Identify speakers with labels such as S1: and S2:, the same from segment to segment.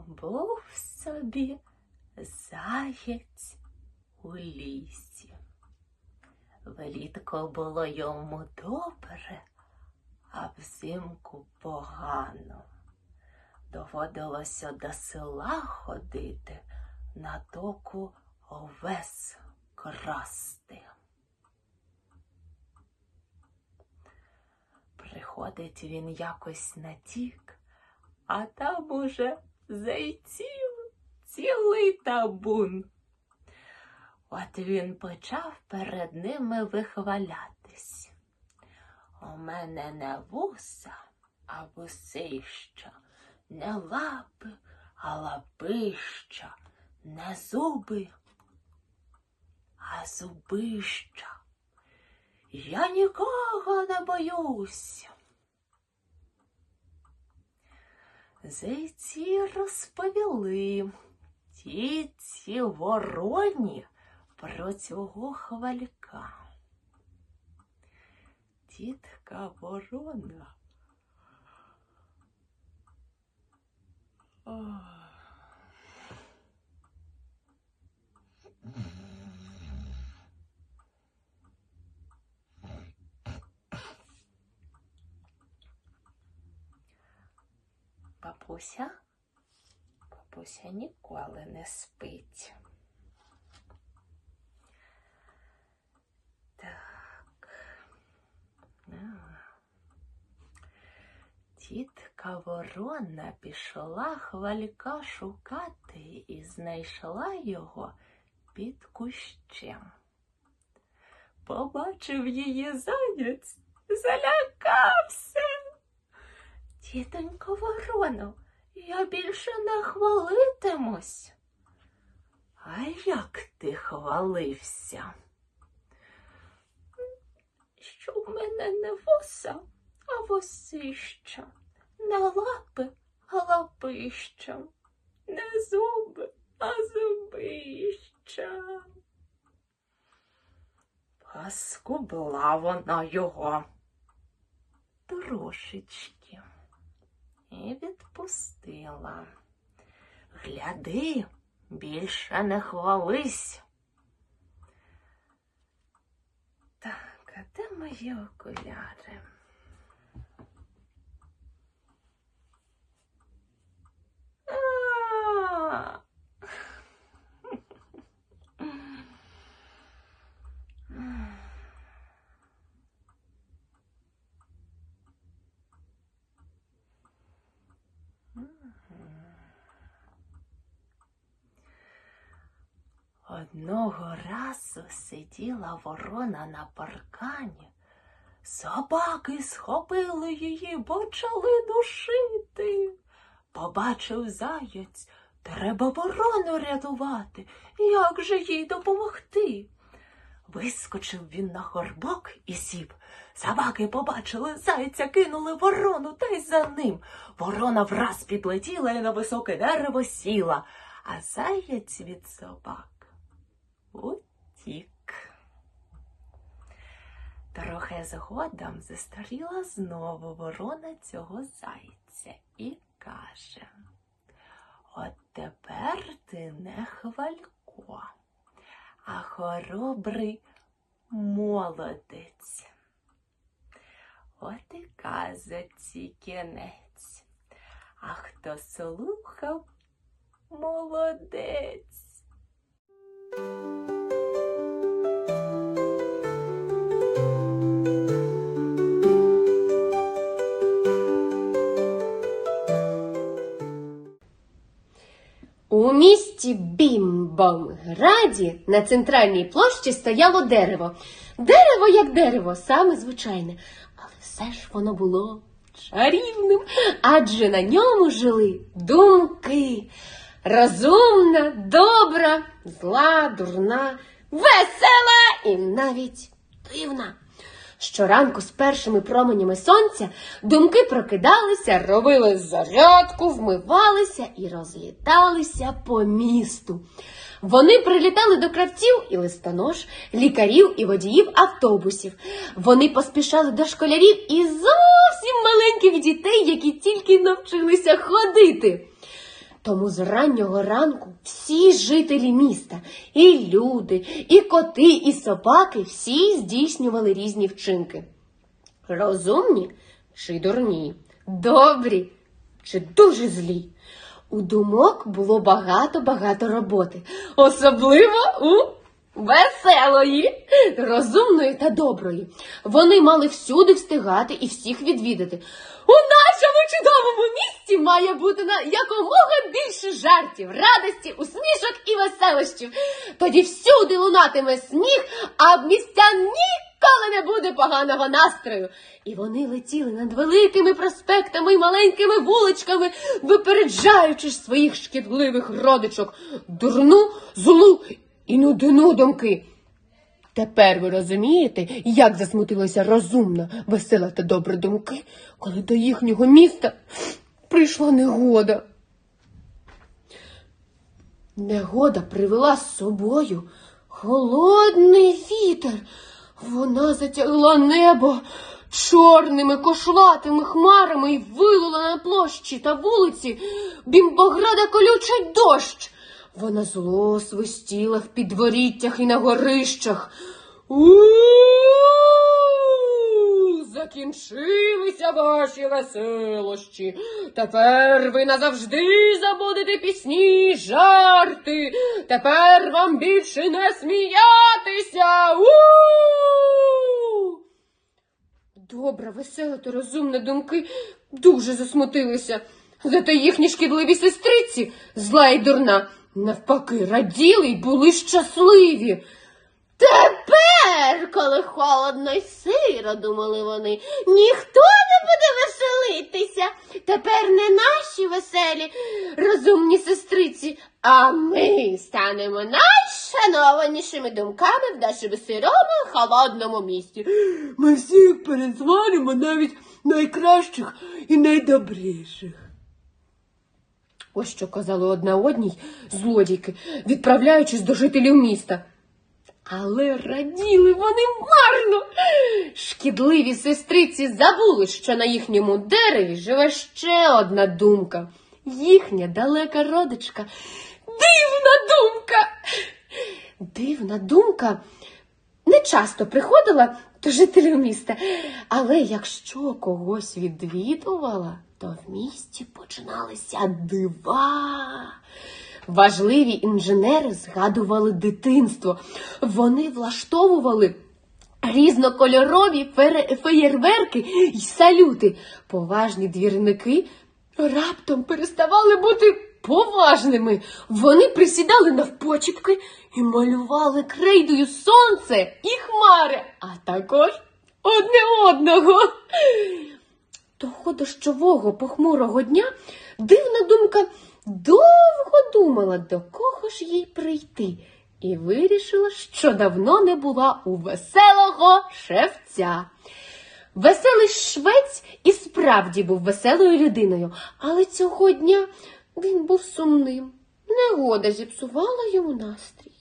S1: Був собі заєць у лісі. Влітку було йому добре, а взимку погано. Доводилося до села ходити, на току овес красти. Приходить він якось на тік, а там уже зайців цілий табун. От він почав перед ними вихвалятись. У мене не вуса, а вусища, не лапи, а лапища, не зуби, а зубища. Я нікого не боюсь. Зайці розповіли тітці вороні про цього хвалька. Тітка ворона. Ох. Бабуся, бабуся ніколи не спить. Так. Тітка ворона пішла хвалька шукати і знайшла його під кущем. Побачив її заяць, залякався. Тітонько вороно, я більше не хвалитимусь. А як ти хвалився? Що в мене не вуса, а восища, не лапи, а лапища, не зуби, а зубища. Поскубла вона його трошечки і відпустила. Гляди, більше не хвались. Так, а де мої окуляри? А! Одного разу сиділа ворона на паркані. Собаки схопили її, почали душити. Побачив заяць, треба ворону рятувати. Як же їй допомогти? Вискочив він на горбок і сів. Собаки побачили зайця, кинули ворону та й за ним. Ворона враз підлетіла і на високе дерево сіла, а заєць від собак утік. Трохи згодом застаріла знову ворона цього зайця і каже От тепер ти не хвалько, а хоробрий молодець. От і казаці кінець. А хто слухав, молодець.
S2: У місті Бімбомграді на центральній площі стояло дерево. Дерево як дерево, саме звичайне, але все ж воно було чарівним, адже на ньому жили думки. Розумна, добра, зла, дурна, весела і навіть дивна. Щоранку з першими променями сонця думки прокидалися, робили зарядку, вмивалися і розліталися по місту. Вони прилітали до кравців і листонож, лікарів і водіїв автобусів. Вони поспішали до школярів і зовсім маленьких дітей, які тільки навчилися ходити. Тому з раннього ранку всі жителі міста, і люди, і коти, і собаки всі здійснювали різні вчинки. Розумні чи дурні, добрі чи дуже злі. У думок було багато-багато роботи, особливо у веселої, розумної та доброї. Вони мали всюди встигати і всіх відвідати. У нашому чудовому місті має бути на якомога більше жартів, радості, усмішок і веселощів. Тоді всюди лунатиме сніг, а в містян ніколи не буде поганого настрою. І вони летіли над великими проспектами і маленькими вуличками, випереджаючи своїх шкідливих родичок, дурну, злу і нудину думки. Тепер ви розумієте, як засмутилася розумна, весела та добра думки, коли до їхнього міста прийшла негода. Негода привела з собою холодний вітер. Вона затягла небо чорними кошлатими хмарами і вилила на площі та вулиці бімбограда колючий дощ. Вона зло свистіла в підворіттях і на горищах. У закінчилися ваші веселощі. Тепер ви назавжди забудете пісні, жарти. Тепер вам більше не сміятися. У! Добра, весела та розумна думки дуже засмутилися. Зате їхні шкідливі сестриці, зла і дурна, навпаки, раділи й були щасливі. Тепер, коли холодно й сиро, думали вони, ніхто не буде веселитися. Тепер не наші веселі розумні сестриці, а ми станемо найшанованішими думками в нашому сирому холодному місті. Ми всіх перезвонимо, навіть найкращих і найдобріших. Ось що казали одна одній злодійки, відправляючись до жителів міста. Але раділи вони марно. Шкідливі сестриці забули, що на їхньому дереві живе ще одна думка. Їхня далека родичка. Дивна думка. Дивна думка не часто приходила до жителів міста, але якщо когось відвідувала, то в місті починалися дива. Важливі інженери згадували дитинство. Вони влаштовували різнокольорові феєрверки й салюти. Поважні двірники раптом переставали бути поважними. Вони присідали навпочіпки і малювали крейдою сонце і хмари, а також одне одного. Того дощового похмурого дня дивна думка довго думала, до кого ж їй прийти, і вирішила, що давно не була у веселого шевця. Веселий швець і справді був веселою людиною, але цього дня він був сумним. Негода зіпсувала йому настрій.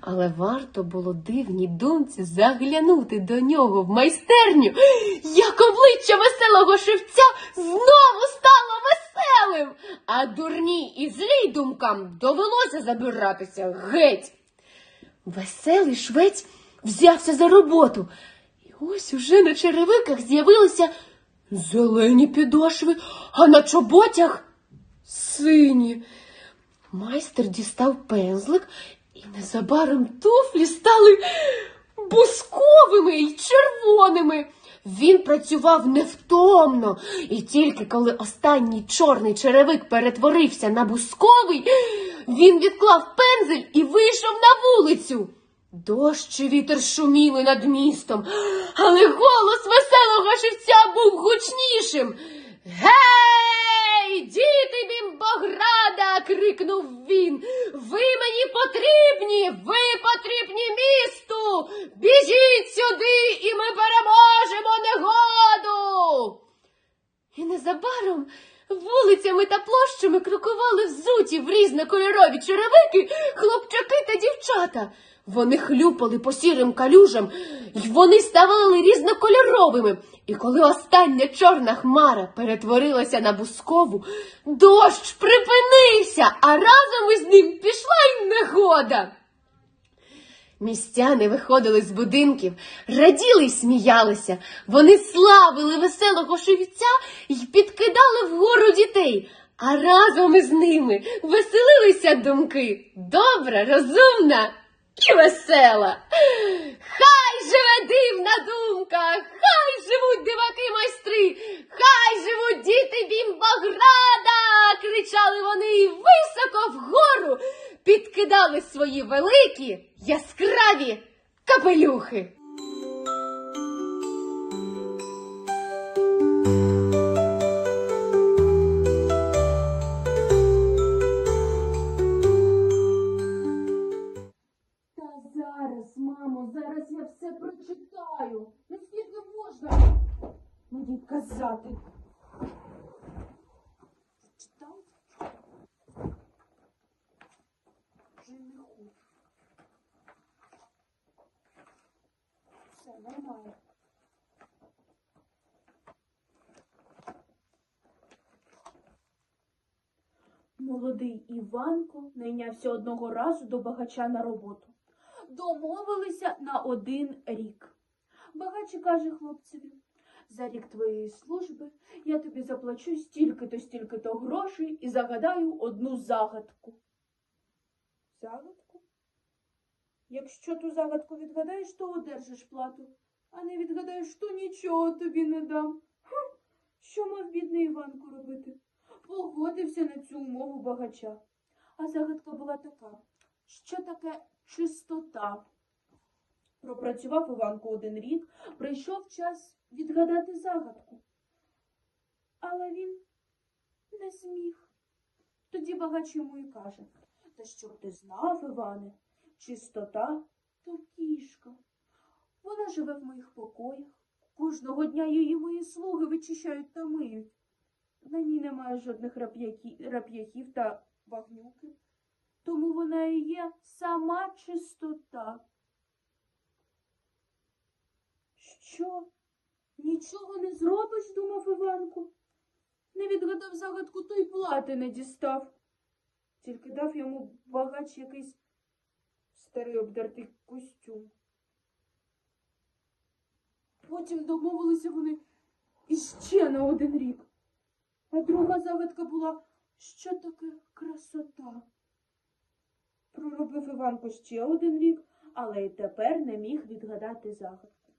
S2: Але варто було дивній думці заглянути до нього в майстерню, як обличчя веселого шевця знову стало веселим, а дурній і злій думкам довелося забиратися геть. Веселий швець взявся за роботу, і ось уже на черевиках з'явилися зелені підошви, а на чоботях сині. Майстер дістав пензлик, і незабаром туфлі стали бусковими й червоними. Він працював невтомно, і тільки коли останній чорний черевик перетворився на бусковий, він відклав пензель і вийшов на вулицю. Дощ і вітер шуміли над містом, але голос веселого живця був гучнішим. Гей, діти Бімбограда! крикнув він. Ви мені потрібні, ви потрібні місту. Біжіть сюди, і ми переможемо негоду. І незабаром вулицями та площами крокували взуті в різнокольорові черевики хлопчаки та дівчата. Вони хлюпали по сірим калюжам, й вони ставали різнокольоровими, І коли остання чорна хмара перетворилася на бускову, дощ припинився, а разом із ним пішла й негода. Містяни виходили з будинків, раділи й сміялися. Вони славили веселого шевця і підкидали вгору дітей, а разом із ними веселилися думки добра, розумна і весела. Хай живе дивна думка, хай живуть диваки майстри, хай живуть діти Бімбограда, кричали вони і високо вгору підкидали свої великі яскраві капелюхи.
S3: Молодий Іванко найнявся одного разу до багача на роботу. Домовилися на один рік. Багач каже хлопцеві, за рік твоєї служби я тобі заплачу стільки-то, стільки-то грошей і загадаю одну загадку. Загадку? Якщо ту загадку відгадаєш, то одержиш плату, а не відгадаєш, то нічого тобі не дам. Хм, що мав бідний Іванко робити? Погодився на цю умову багача. А загадка була така, що таке чистота. Пропрацював Іванко один рік, прийшов час відгадати загадку. Але він не зміг. Тоді багач йому і каже, та щоб ти знав, Іване, чистота то кішка. Вона живе в моїх покоях. Кожного дня її мої слуги вичищають та миють. На ній немає жодних рап'яхів та багнюків, тому вона і є сама чистота. Що? Нічого не зробиш, думав Іванко. Не відгадав загадку, то й плати не дістав. Тільки дав йому багач якийсь старий обдертий костюм. Потім домовилися вони іще на один рік. А друга загадка була, що таке красота. Проробив Іванко ще один рік, але й тепер не міг відгадати загадку.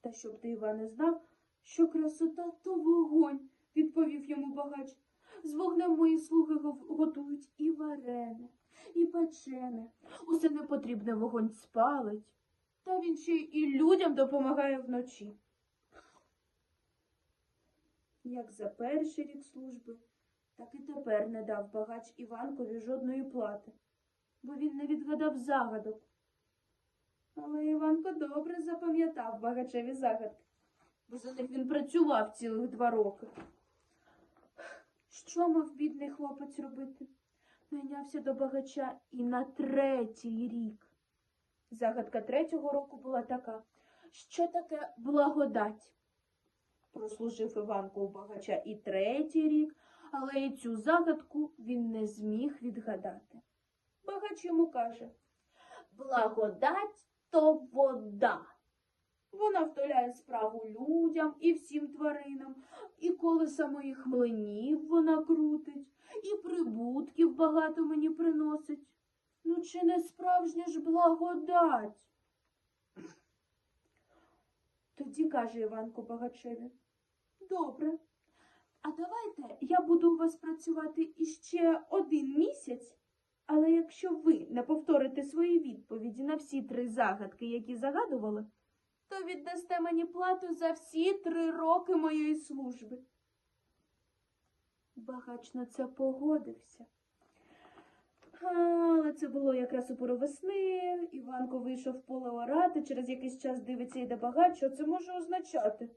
S3: Та щоб ти, Іване, знав, що красота то вогонь, відповів йому багач. З вогнем мої слуги готують і варене, і печене. Усе непотрібне вогонь спалить. Та він ще і людям допомагає вночі. Як за перший рік служби, так і тепер не дав багач Іванкові жодної плати, бо він не відгадав загадок. Але Іванко добре запам'ятав багачеві загадки, бо за них він працював цілих два роки. Що мав бідний хлопець робити? Найнявся до багача і на третій рік. Загадка третього року була така, що таке благодать. Прослужив Іванко у багача і третій рік, але і цю загадку він не зміг відгадати. Багач йому каже Благодать то вода. Вона втоляє справу людям і всім тваринам, і колеса моїх млинів вона крутить, і прибутків багато мені приносить. Ну, чи не справжня ж благодать? Тоді каже Іванко Багачеві. Добре. А давайте я буду у вас працювати іще один місяць, але якщо ви не повторите свої відповіді на всі три загадки, які загадували, то віддасте мені плату за всі три роки моєї служби. Багач на це погодився. Але це було якраз у пору весни. Іванко вийшов в поле орати, через якийсь час дивиться йде багач. Що це може означати?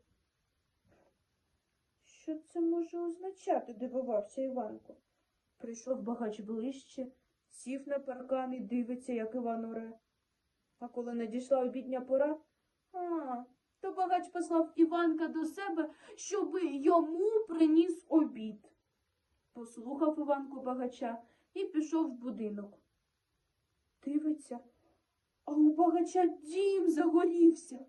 S3: Що це може означати? дивувався Іванко. Прийшов багач ближче, сів на паркан і дивиться, як Іван оре. А коли надійшла обідня пора, а, То багач послав Іванка до себе, щоби йому приніс обід. Послухав Іванко багача і пішов в будинок. Дивиться, а у багача дім загорівся.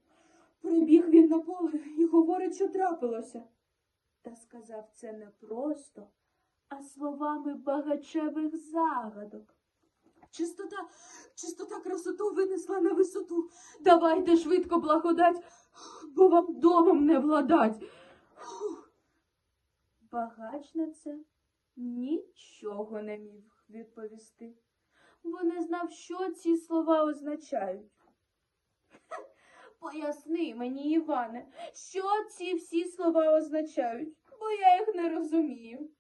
S3: Прибіг він на поле і говорить, що трапилося. Та сказав це не просто, а словами багачевих загадок. Чистота, чистота красоту винесла на висоту. Давайте швидко благодать, бо вам домом не владать. Багач на це нічого не міг відповісти, бо не знав, що ці слова означають. Поясни мені, Іване, що ці всі слова означають, бо я їх не розумію.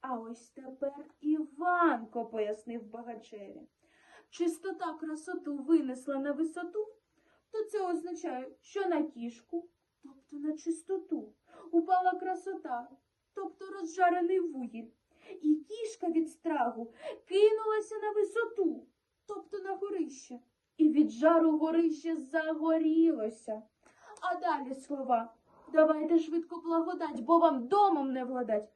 S3: А ось тепер Іванко пояснив багачеві. Чистота красоту винесла на висоту, то це означає, що на кішку, тобто на чистоту, упала красота, тобто розжарений вугіль. І кішка від страху кинулася на висоту, тобто на горище. І від жару горище загорілося. А далі слова Давайте швидко благодать, бо вам домом не владать.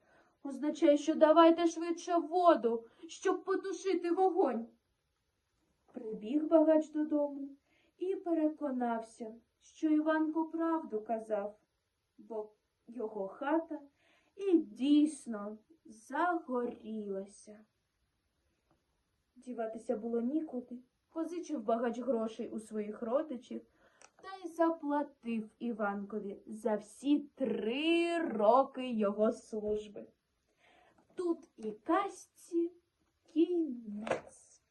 S3: Означає, що давайте швидше воду, щоб потушити вогонь. Прибіг багач додому і переконався, що Іванко правду казав, бо його хата і дійсно загорілася. Діватися було нікуди. Позичив багач грошей у своїх родичів заплатив Іванкові за всі три роки його служби. Тут і касті кінець.